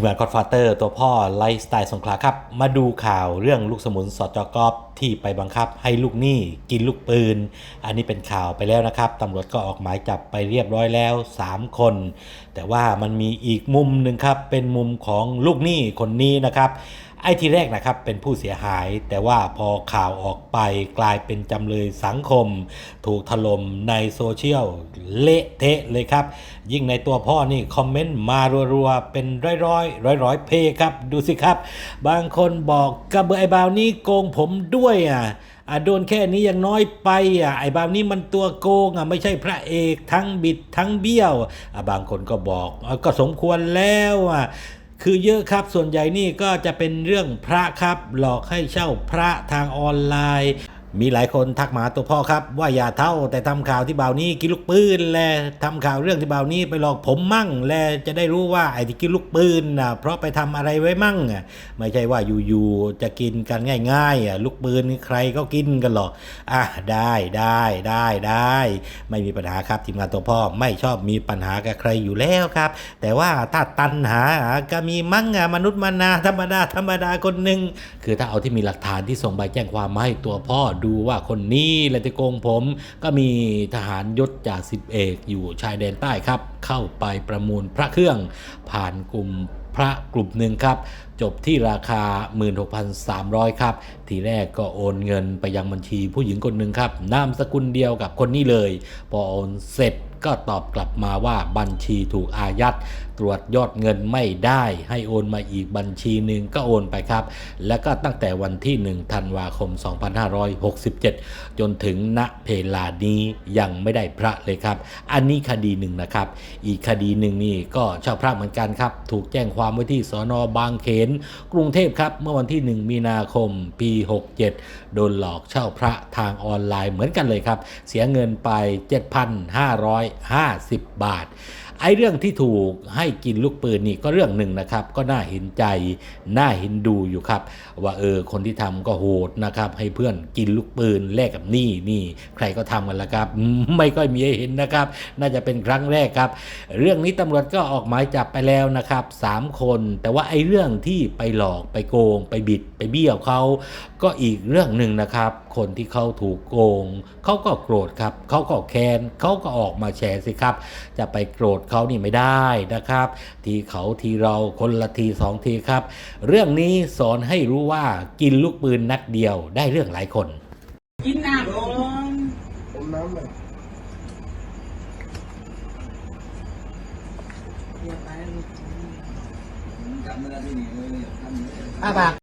มงานคอดฟาเตอร์ตัวพ่อไลฟ์สไตล์สงขลาครับ มาดูข่าวเรื่องลูกสมุนสอจอกอบที่ไปบังคับให้ลูกหนี้กินลูกปืน อันนี้เป็นข่าวไปแล้วนะครับตำรวจก็ออกหมายจับไปเรียบร้อยแล้ว 3 คน แต่ว่ามันมีอีกมุมหนึ่งครับ เป็นมุมของลูกหนี้คนนี้นะครับ ไอ้ที่แรกนะครับเป็นผู้เสียหาย แต่ว่าพอข่าวออกไปกลายเป็นจำเลยสังคม ถูกถล่มในโซเชียลเละเทะเลยครับ ยิ่งในตัวพ่อนี่คอมเมนต์มารัวๆ เป็นร้อยร้อยร้อยร้อยๆเพครับ ดูสิครับ บางคนบอกกระเบือไอ้บาวนี้โกงผมด้วยอะอะโดนแค่นี้ยังน้อยไปอะไอ้บาวนี้มันตัวโกงอะไม่ใช่พระเอกทั้งบิดทั้งเบี้ยวอะบางคนก็บอกก็สมควรแล้วอะ คือเยอะครับส่วนใหญ่นี่ก็จะเป็นเรื่องพระครับ หลอกให้เช่าพระทางออนไลน์ มีหลายคนทักมาตัวพ่อครับ ว่าอย่าเท่าแต่ทำข่าวที่บ่าวนี้กินลูกปืนแลทำข่าวเรื่องที่บ่าวนี้ไปหลอกผมมั่ง แลจะได้รู้ว่าไอ้ที่กินลูกปืนนะเพราะไปทำอะไรไว้มั่งอะไม่ใช่ว่าอยู่ๆจะกินกันง่ายๆลูกปืนใครก็กินกันหรอกอะได้ได้ได้ได้ ไม่มีปัญหาครับทีมงานตัวพ่อไม่ชอบมีปัญหากับใครอยู่แล้วครับ แต่ว่าถ้าตันหาก็มีมั่งอะมนุษย์มนาธรรมดาธรรมดาคนหนึ่งคือถ้าเอาที่มีหลักฐานที่ส่งใบแจ้งความมาให้ตัวพ่อดูว่าคนนี้แหละที่โกงผม ก็มีทหารยศจ่าสิบเอกอยู่ชายแดนใต้ครับ เข้าไปประมูลพระเครื่องผ่านกลุ่มพระกลุ่มหนึ่งครับ จบที่ราคา 16,300 ครับ ทีแรกก็โอนเงินไปยังบัญชีผู้หญิงคนหนึ่งครับ นามสกุลเดียวกับคนนี้เลย พอโอนเสร็จก็ตอบกลับมาว่าบัญชีถูกอายัด ตรวจยอดเงินไม่ได้ ให้โอนมาอีกบัญชีหนึ่งก็โอนไปครับ แล้วก็ตั้งแต่วันที่ 1 ธันวาคม 2567 จนถึงณเพลานี้ยังไม่ได้พระเลยครับ อันนี้คดีหนึ่งนะครับ อีกคดีหนึ่งนี่ก็เช่าพระเหมือนกันครับ ถูกแจ้งความไว้ที่สอนอบางเขนกรุงเทพครับ เมื่อวันที่ 1 มีนาคม ปี 67 โดนหลอกเช่าพระทางออนไลน์เหมือนกันเลยครับ เสียเงินไป 7,550 บาท ไอ้เรื่องที่ถูกให้กินลูกปืนนี่ก็เรื่องหนึ่งนะครับ ก็น่าเห็นใจน่าเห็นดูอยู่ครับ ว่าเออคนที่ทำก็โหดนะครับ ให้เพื่อนกินลูกปืนแลกกับหนี้นี่ใครก็ทำกันละครับ ไม่ค่อยมีให้เห็นนะครับ น่าจะเป็นครั้งแรกครับ เรื่องนี้ตำรวจก็ออกหมายจับไปแล้วนะครับสามคน แต่ว่าไอ้เรื่องที่ไปหลอกไปโกง ไปบิดไปเบี้ยวเขาก็อีกเรื่องหนึ่งนะครับ คนที่เขาถูกโกงเขาก็โกรธครับเขาก็แค้นเขาก็ออกมาแชร์สิครับ จะไปโกรธเขานี่ไม่ได้นะครับ ทีเขาทีเราคนละทีสองทีครับ เรื่องนี้สอนให้รู้ว่ากินลูกปืนนัดเดียวได้เรื่องหลายคน กินน้ำก่อนผมน้ำเลยอย่าไปลูกจำไม่ได้ที่นี่เลยทำอาบาก